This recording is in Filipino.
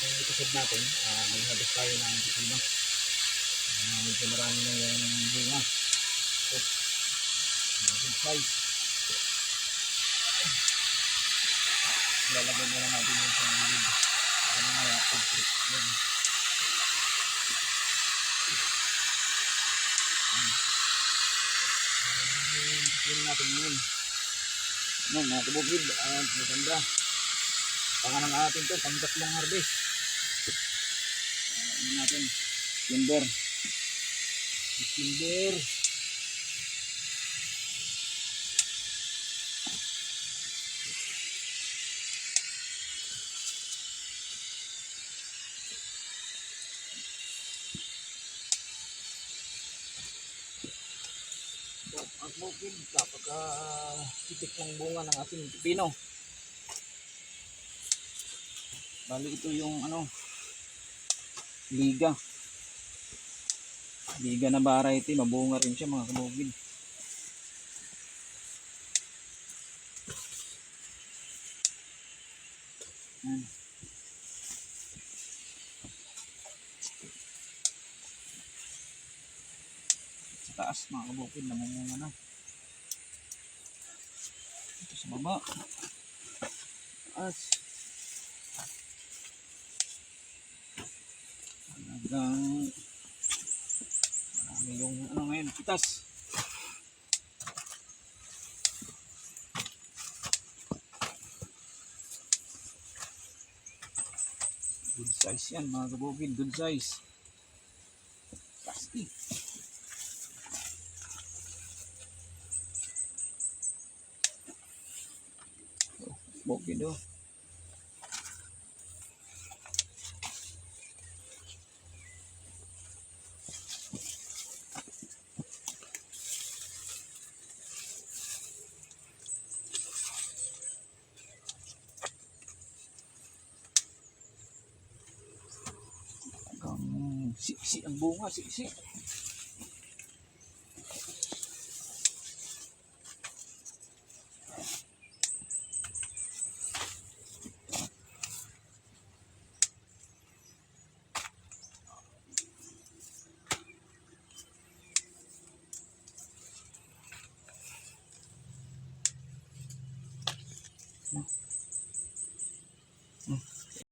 yung episode natin, uh, mag-harvest tayo ng pipino. Uh, medyo marami na yung bunga. So, uh, good size. Lalagyan na natin yung sa gilid. Ano nga, pag-trip. Yan. Pipino natin ngayon. No, mga kabukid, uh, maganda. Panganang atin to, pang tatlong harvest. Ano natin, timber. Timber. Ang bukid, kapag uh, titik ng bunga ng ating pipino. Bali ito yung ano, liga. Liga na variety, mabunga rin siya mga kabukid. Yan. Sa taas mga kabukid, namumunga na. Ito sa baba. Taas. Talagang marami yung ano ngayon, pitas. Good size yan mga kabukid, good size. Plastic. Oh, bukid oh. siksi ang bunga, siksi. Yeah.